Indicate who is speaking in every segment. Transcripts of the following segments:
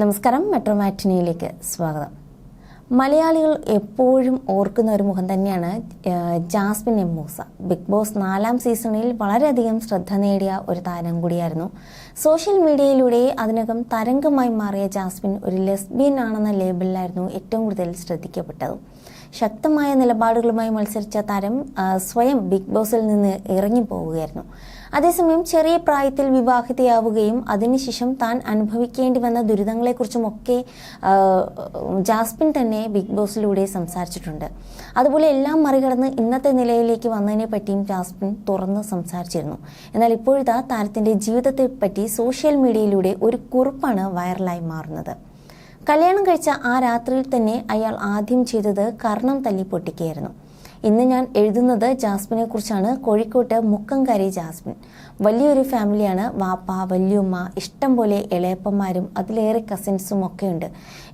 Speaker 1: നമസ്കാരം. മെട്രോ മാറ്റിനിയിലേക്ക് സ്വാഗതം. മലയാളികൾ എപ്പോഴും ഓർക്കുന്ന ഒരു മുഖം തന്നെയാണ് Jasmine M Moosa. Bigg Boss നാലാം സീസണിൽ വളരെയധികം ശ്രദ്ധ നേടിയ ഒരു താരം കൂടിയായിരുന്നു. സോഷ്യൽ മീഡിയയിലൂടെ അതിനകം തരംഗമായി മാറിയ ജാസ്മിൻ ഒരു ലെസ്ബിയൻ ആണെന്ന ലേബലിലായിരുന്നു ഏറ്റവും കൂടുതൽ ശ്രദ്ധിക്കപ്പെട്ടത്. ശക്തമായ നിലപാടുകളുമായി മത്സരിച്ച താരം സ്വയം ബിഗ് ബോസിൽ നിന്ന് ഇറങ്ങിപ്പോവുകയായിരുന്നു. അതേസമയം ചെറിയ പ്രായത്തിൽ വിവാഹിതയാവുകയും അതിനുശേഷം താൻ അനുഭവിക്കേണ്ടി വന്ന ദുരിതങ്ങളെക്കുറിച്ചുമൊക്കെ ജാസ്മിൻ തന്നെ ബിഗ് ബോസിലൂടെ സംസാരിച്ചിട്ടുണ്ട്. അതുപോലെ എല്ലാം മറികടന്ന് ഇന്നത്തെ നിലയിലേക്ക് വന്നതിനെ പറ്റിയും ജാസ്പിൻ തുറന്ന് സംസാരിച്ചിരുന്നു. എന്നാൽ ഇപ്പോഴത്തെ താരത്തിന്റെ ജീവിതത്തെ പറ്റി സോഷ്യൽ മീഡിയയിലൂടെ ഒരു കുറിപ്പാണ് വൈറലായി മാറുന്നത്. കല്യാണം കഴിച്ച ആ രാത്രിയിൽ തന്നെ അയാൾ ആദ്യം ചെയ്തത് കർണം തല്ലി പൊട്ടിക്കുകയായിരുന്നു. ഇന്ന് ഞാൻ എഴുതുന്നത് ജാസ്മിനെ കുറിച്ചാണ് കോഴിക്കോട്ട് മുക്കംകരി ജാസ്മിൻ. വലിയൊരു ഫാമിലിയാണ്. വാപ്പ വല്യുമ്മ ഇഷ്ടം പോലെ ഇളയപ്പന്മാരും അതിലേറെ കസിൻസും ഒക്കെ ഉണ്ട്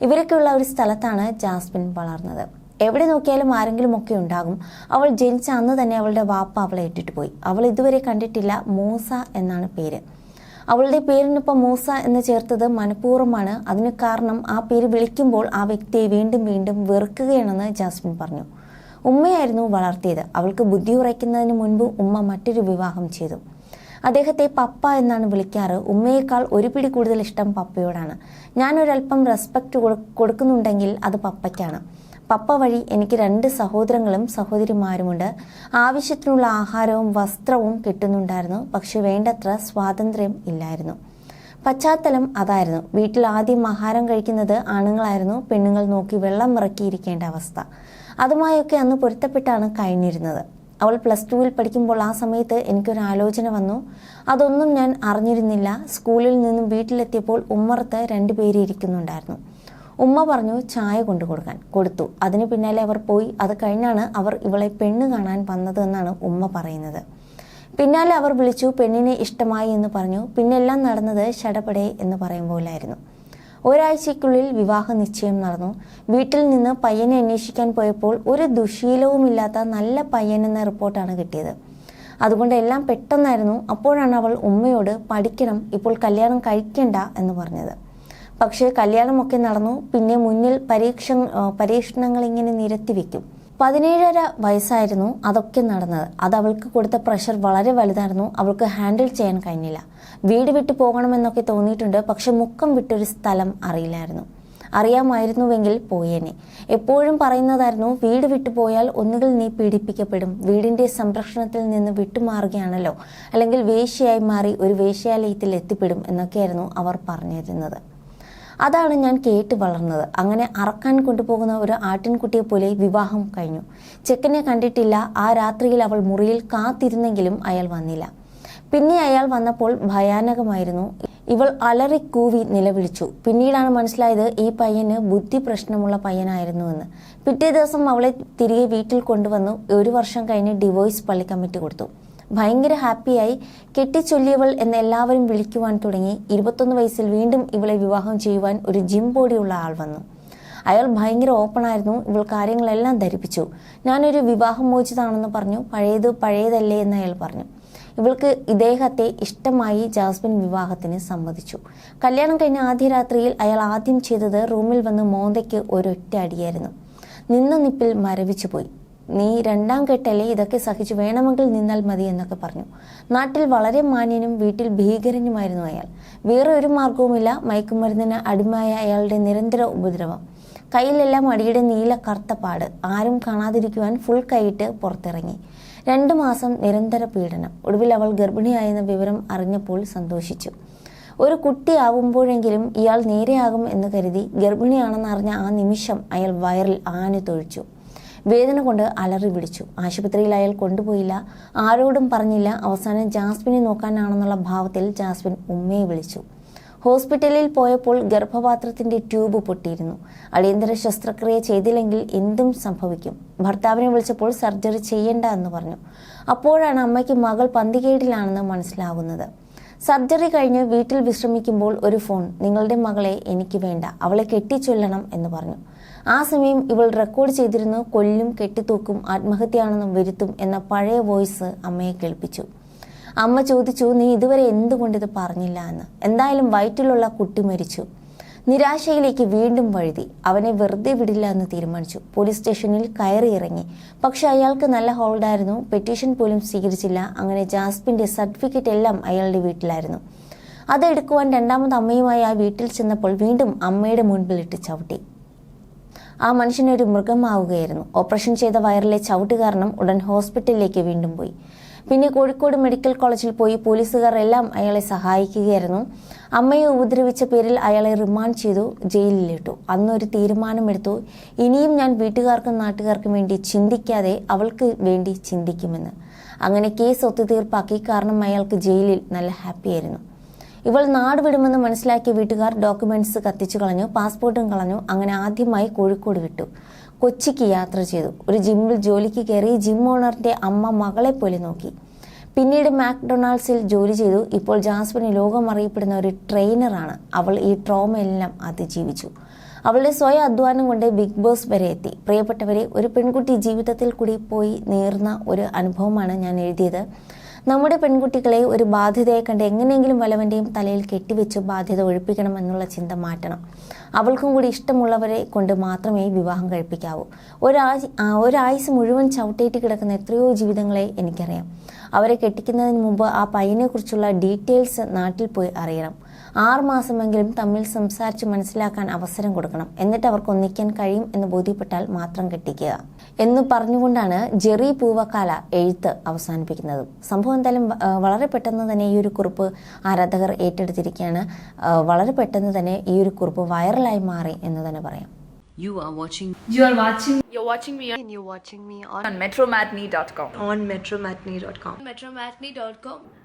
Speaker 1: ഇവരൊക്കെയുള്ള ഒരു സ്ഥലത്താണ് ജാസ്മിൻ വളർന്നത്. എവിടെ നോക്കിയാലും ആരെങ്കിലും ഒക്കെ ഉണ്ടാകും. അവൾ ജനിച്ച അന്ന് തന്നെ അവളുടെ വാപ്പ അവളെ ഇട്ടിട്ട് പോയി. അവൾ ഇതുവരെ കണ്ടിട്ടില്ല. മൂസ എന്നാണ് പേര്. അവളുടെ പേരിനൊപ്പം മൂസ എന്ന് ചേർത്തത് മനഃപൂർവമാണ്. അതിന് കാരണം ആ പേര് വിളിക്കുമ്പോൾ ആ വ്യക്തിയെ വീണ്ടും വീണ്ടും വെറുക്കുകയാണെന്ന് ജാസ്മിൻ പറഞ്ഞു. ഉമ്മയായിരുന്നു വളർത്തിയത്. അവൾക്ക് ബുദ്ധി ഉറയ്ക്കുന്നതിന് മുൻപ് ഉമ്മ മറ്റൊരു വിവാഹം ചെയ്തു. അദ്ദേഹത്തെ പപ്പ എന്നാണ് വിളിക്കാറ്. ഉമ്മയേക്കാൾ ഒരു പിടി കൂടുതൽ ഇഷ്ടം പപ്പയോടാണ്. ഞാനൊരല്പം റെസ്പെക്റ്റ് കൊടുക്കുന്നുണ്ടെങ്കിൽ അത് പപ്പയ്ക്കാണ്. പപ്പ വഴി എനിക്ക് രണ്ട് സഹോദരങ്ങളും സഹോദരിമാരുമുണ്ട്. ആവശ്യത്തിനുള്ള ആഹാരവും വസ്ത്രവും കിട്ടുന്നുണ്ടായിരുന്നു. പക്ഷെ വേണ്ടത്ര സ്വാതന്ത്ര്യം ഇല്ലായിരുന്നു. പശ്ചാത്തലം അതായിരുന്നു. വീട്ടിൽ ആദ്യം ആഹാരം കഴിക്കുന്നത് ആണുങ്ങളായിരുന്നു. പെണ്ണുങ്ങൾ നോക്കി വെള്ളം ഇറക്കിയിരിക്കേണ്ട അവസ്ഥ. അതുമായൊക്കെ അന്ന് പൊരുത്തപ്പെട്ടാണ് കഴിഞ്ഞിരുന്നത്. അവൾ പ്ലസ് ടുവിൽ പഠിക്കുമ്പോൾ ആ സമയത്ത് എനിക്കൊരു ആലോചന വന്നു. അതൊന്നും ഞാൻ അറിഞ്ഞിരുന്നില്ല. സ്കൂളിൽ നിന്നും വീട്ടിലെത്തിയപ്പോൾ ഉമ്മറത്ത് രണ്ടുപേര് ഇരിക്കുന്നുണ്ടായിരുന്നു. ഉമ്മ പറഞ്ഞു ചായ കൊണ്ടു കൊടുക്കാൻ. കൊടുത്തു. അതിന് പിന്നാലെ അവർ പോയി. അത് കഴിഞ്ഞാണ് അവർ ഇവളെ പെണ്ണ് കാണാൻ വന്നത് എന്നാണ് ഉമ്മ പറയുന്നത്. പിന്നാലെ അവർ വിളിച്ചു പെണ്ണിനെ ഇഷ്ടമായി എന്ന് പറഞ്ഞു. പിന്നെല്ലാം നടന്നത് ഷടപടേ എന്ന് പറയും പോലായിരുന്നു. ഒരാഴ്ചയ്ക്കുള്ളിൽ വിവാഹ നിശ്ചയം നടന്നു. വീട്ടിൽ നിന്ന് പയ്യനെ അന്വേഷിക്കാൻ പോയപ്പോൾ ഒരു ദുശീലവുമില്ലാത്ത നല്ല പയ്യനെന്ന റിപ്പോർട്ടാണ് കിട്ടിയത്. അതുകൊണ്ട് എല്ലാം പെട്ടെന്നായിരുന്നു. അപ്പോഴാണ് അവൾ ഉമ്മയോട് പഠിക്കണം ഇപ്പോൾ കല്യാണം കഴിക്കണ്ട എന്ന് പറഞ്ഞത്. പക്ഷേ കല്യാണമൊക്കെ നടന്നു. പിന്നെ മുന്നിൽ പരീക്ഷ പരീക്ഷണങ്ങൾ ഇങ്ങനെ നിരത്തി വെക്കും. പതിനേഴര വയസ്സായിരുന്നു അതൊക്കെ നടന്നത്. അത് അവൾക്ക് കൊടുത്ത പ്രഷർ വളരെ വലുതായിരുന്നു. അവൾക്ക് ഹാൻഡിൽ ചെയ്യാൻ കഴിഞ്ഞില്ല. വീട് വിട്ടു പോകണമെന്നൊക്കെ തോന്നിയിട്ടുണ്ട്. പക്ഷെ മുക്കം വിട്ടൊരു സ്ഥലം അറിയില്ലായിരുന്നു. അറിയാമായിരുന്നുവെങ്കിൽ പോയേനെ എപ്പോഴും പറയുന്നതായിരുന്നു വീട് വിട്ടു പോയാൽ ഒന്നുകിൽ നീ പീഡിപ്പിക്കപ്പെടും. വീടിന്റെ സംരക്ഷണത്തിൽ നിന്ന് വിട്ടുമാറുകയാണല്ലോ. അല്ലെങ്കിൽ വേശ്യയായി മാറി ഒരു വേശ്യാലയത്തിൽ എത്തിപ്പെടും എന്നൊക്കെയായിരുന്നു അവർ പറഞ്ഞിരുന്നത്. അതാണ് ഞാൻ കേട്ട് വളർന്നത്. അങ്ങനെ അറക്കാൻ കൊണ്ടുപോകുന്ന ഒരു ആട്ടിൻകുട്ടിയെ പോലെ വിവാഹം കഴിഞ്ഞു. ചെക്കനെ കണ്ടിട്ടില്ല. ആ രാത്രിയിൽ അവൾ മുറിയിൽ കാത്തിരുന്നെങ്കിലും അയാൾ വന്നില്ല. പിന്നെ അയാൾ വന്നപ്പോൾ ഭയാനകമായിരുന്നു. ഇവൾ അലറി കൂവി നിലവിളിച്ചു. പിന്നീടാണ് മനസ്സിലായത് ഈ പയ്യന് ബുദ്ധി പ്രശ്നമുള്ള പയ്യനായിരുന്നുവെന്ന്. പിറ്റേ ദിവസം അവളെ തിരികെ വീട്ടിൽ കൊണ്ടുവന്നു ഒരു വർഷം കഴിഞ്ഞ് ഡിവോഴ്സ് പള്ളി കമ്മിറ്റി കൊടുത്തു. ഭയങ്കര ഹാപ്പിയായി കെട്ടിച്ചൊല്ലിയവൾ എന്ന് എല്ലാവരും വിളിക്കുവാൻ തുടങ്ങി. ഇരുപത്തൊന്ന് വയസ്സിൽ വീണ്ടും ഇവളെ വിവാഹം ചെയ്യുവാൻ ഒരു ജിം ബോഡിയുള്ള ആൾ വന്നു. അയാൾ ഭയങ്കര ഓപ്പണായിരുന്നു ഇവൾ കാര്യങ്ങളെല്ലാം ധരിപ്പിച്ചു. ഞാനൊരു വിവാഹമോചിതാണെന്ന് പറഞ്ഞു. പഴയത് പഴയതല്ലേ എന്ന് അയാൾ പറഞ്ഞു. ഇവൾക്ക് ഇദ്ദേഹത്തെ ഇഷ്ടമായി ജാസ്മിൻ വിവാഹത്തിന് സമ്മതിച്ചു. കല്യാണം കഴിഞ്ഞ ആദ്യ രാത്രിയിൽ അയാൾ ആദ്യം ചെയ്തത് റൂമിൽ വന്ന് മോന്തയ്ക്ക് ഒരൊറ്റ അടിയായിരുന്നു. നിന്ന നിപ്പിൽ മരവിച്ചു പോയി. നീ രണ്ടാം കെട്ടല്ലേ ഇതൊക്കെ സഹിച്ചു വേണമെങ്കിൽ നിന്നാൽ മതി എന്നൊക്കെ പറഞ്ഞു. നാട്ടിൽ വളരെ മാന്യനും വീട്ടിൽ ഭീകരനുമായിരുന്നു അയാൾ. വേറെ ഒരു മാർഗവുമില്ല മയക്കുമരുന്നിന് അടിമയായ അയാളുടെ നിരന്തര ഉപദ്രവം. കയ്യിലെല്ലാം അടിയുടെ നീല കറുത്ത പാട്. ആരും കാണാതിരിക്കുവാൻ ഫുൾ കൈയിട്ട് പുറത്തിറങ്ങി. രണ്ടു മാസം നിരന്തര പീഡനം. ഒടുവിൽ അവൾ ഗർഭിണിയായെന്ന വിവരം അറിഞ്ഞപ്പോൾ സന്തോഷിച്ചു. ഒരു കുട്ടിയാവുമ്പോഴെങ്കിലും ഇയാൾ നേരെയാകും എന്ന് കരുതി ഗർഭിണിയാണെന്നറിഞ്ഞ ആ നിമിഷം അയാൾ വയറിൽ ആന തൊഴിച്ചു. വേദന കൊണ്ട് അലറി വിളിച്ചു. ആശുപത്രിയിൽ അയാൾ കൊണ്ടുപോയില്ല. ആരോടും പറഞ്ഞില്ല. അവസാനം ജാസ്മിനെ നോക്കാനാണെന്നുള്ള ഭാവത്തിൽ ജാസ്മിൻ ഉമ്മയെ വിളിച്ചു. ഹോസ്പിറ്റലിൽ പോയപ്പോൾ ഗർഭപാത്രത്തിന്റെ ട്യൂബ് പൊട്ടിയിരുന്നു. അടിയന്തര ശസ്ത്രക്രിയ ചെയ്തില്ലെങ്കിൽ എന്തും സംഭവിക്കും. ഭർത്താവിനെ വിളിച്ചപ്പോൾ സർജറി ചെയ്യണ്ട എന്ന് പറഞ്ഞു. അപ്പോഴാണ് അമ്മയ്ക്ക് മകൾ പന്തികേടിലാണെന്ന് മനസ്സിലാകുന്നത് സർജറി കഴിഞ്ഞ് വീട്ടിൽ വിശ്രമിക്കുമ്പോൾ ഒരു ഫോൺ നിങ്ങളുടെ മകളെ എനിക്ക് വേണ്ട. അവളെ കെട്ടിച്ചൊല്ലണം എന്ന് പറഞ്ഞു. ആ സമയം ഇവൾ റെക്കോർഡ് ചെയ്തിരുന്നു കൊല്ലും കെട്ടിത്തൂക്കും ആത്മഹത്യയാണെന്നും വരുത്തും എന്ന പഴയ വോയിസ് അമ്മയെ കേൾപ്പിച്ചു. അമ്മ ചോദിച്ചു നീ ഇതുവരെ എന്തുകൊണ്ട് ഇത് പറഞ്ഞില്ല എന്ന്? എന്തായാലും വയറ്റിലുള്ള കുട്ടി മരിച്ചു. നിരാശയിലേക്ക് വീണ്ടും വഴുതി. അവനെ വെറുതെ വിടില്ല എന്ന് തീരുമാനിച്ചു. പോലീസ് സ്റ്റേഷനിൽ കയറി ഇറങ്ങി. പക്ഷെ അയാൾക്ക് നല്ല ഹോൾഡായിരുന്നു പെറ്റീഷൻ പോലും സ്വീകരിച്ചില്ല. അങ്ങനെ ജാസ്മിന്റെ സർട്ടിഫിക്കറ്റ് എല്ലാം അയാളുടെ വീട്ടിലായിരുന്നു. അതെടുക്കുവാൻ രണ്ടാമത് അമ്മയുമായി ആ വീട്ടിൽ ചെന്നപ്പോൾ വീണ്ടും അമ്മയുടെ മുൻപിലിട്ട് ചവിട്ടി. ആ മനുഷ്യനൊരു മൃഗമാവുകയായിരുന്നു. ഓപ്പറേഷൻ ചെയ്ത വയറിലെ ചവിട്ട് കാരണം ഉടൻ ഹോസ്പിറ്റലിലേക്ക് വീണ്ടും പോയി. പിന്നെ കോഴിക്കോട് മെഡിക്കൽ കോളേജിൽ പോയി പോലീസുകാർ എല്ലാം അയാളെ സഹായിക്കുകയായിരുന്നു. അമ്മയെ ഉപദ്രവിച്ച പേരിൽ അയാളെ റിമാൻഡ് ചെയ്തു ജയിലിലിട്ടു. അന്നൊരു തീരുമാനമെടുത്തു ഇനിയും ഞാൻ വീട്ടുകാർക്കും നാട്ടുകാർക്കും വേണ്ടി ചിന്തിക്കാതെ അവൾക്ക് വേണ്ടി ചിന്തിക്കുമെന്ന്. അങ്ങനെ കേസ് ഒത്തുതീർപ്പാക്കി കാരണം അയാൾക്ക് ജയിലിൽ നല്ല ഹാപ്പിയായിരുന്നു. ഇവൾ നാട് വിടുമെന്ന് മനസ്സിലാക്കിയ വീട്ടുകാർ ഡോക്യുമെന്റ്സ് കത്തിച്ചു കളഞ്ഞു പാസ്പോർട്ടും കളഞ്ഞു. അങ്ങനെ ആദ്യമായി കോഴിക്കോട് വിട്ടു. കൊച്ചിക്ക് യാത്ര ചെയ്തു. ഒരു ജിമ്മിൽ ജോലിക്ക് കയറി ജിം ഓണറിന്റെ അമ്മ മകളെ പോലെ നോക്കി. പിന്നീട് മാക്ഡൊണാൾഡ്സിൽ ജോലി ചെയ്തു. ഇപ്പോൾ ജാസ്മിന് ലോകം അറിയപ്പെടുന്ന ഒരു ട്രെയിനറാണ് അവൾ ഈ ട്രോമയെല്ലാം അതിജീവിച്ചു. അവളുടെ സ്വയം അധ്വാനം കൊണ്ട് ബിഗ് ബോസ് വരെ എത്തി. പ്രിയപ്പെട്ടവരെ ഒരു പെൺകുട്ടി ജീവിതത്തിൽ കൂടി പോയി നേർന്ന ഒരു അനുഭവമാണ് ഞാൻ എഴുതിയത്. നമ്മുടെ പെൺകുട്ടികളെ ഒരു ബാധ്യതയെ കണ്ട് എങ്ങനെയെങ്കിലും വലവന്റെയും തലയിൽ കെട്ടിവെച്ച് ബാധ്യത ഒഴിപ്പിക്കണം എന്നുള്ള ചിന്ത മാറ്റണം. അവൾക്കും കൂടി ഇഷ്ടമുള്ളവരെ കൊണ്ട് മാത്രമേ വിവാഹം കഴിപ്പിക്കാവൂ. ഒരാഴ്ച ഒരാഴ്ച മുഴുവൻ ചവിട്ടേറ്റ് കിടക്കുന്ന എത്രയോ ജീവിതങ്ങളെ എനിക്കറിയാം. അവരെ കെട്ടിക്കുന്നതിന് മുമ്പ് ആ പയ്യനെക്കുറിച്ചുള്ള ഡീറ്റെയിൽസ് നാട്ടിൽ പോയി അറിയണം. ആറ് മാസമെങ്കിലും തമ്മിൽ സംസാരിച്ച് മനസ്സിലാക്കാൻ അവസരം കൊടുക്കണം എന്നിട്ട് അവർക്ക് ഒന്നിക്കാൻ കഴിയും എന്ന് ബോധ്യപ്പെട്ടാൽ മാത്രം കെട്ടിക്കുക എന്ന് പറഞ്ഞുകൊണ്ടാണ് ജെറി പൂവക്കാല എഴുത്ത് അവസാനിപ്പിക്കുന്നത് സംഭവം എന്തായാലും വളരെ പെട്ടെന്ന് തന്നെ ഈ ഒരു കുറിപ്പ് ആരാധകർ ഏറ്റെടുത്തിരിക്കുകയാണ് വളരെ പെട്ടെന്ന് തന്നെ ഈ ഒരു കുറിപ്പ് വൈറലായി മാറി എന്ന് തന്നെ പറയാം
Speaker 2: You are watching
Speaker 3: You are watching
Speaker 4: You're watching me
Speaker 5: and you're watching me on,
Speaker 3: on metromatney.com.
Speaker 5: on metromatney.com.
Speaker 4: metromatney.com.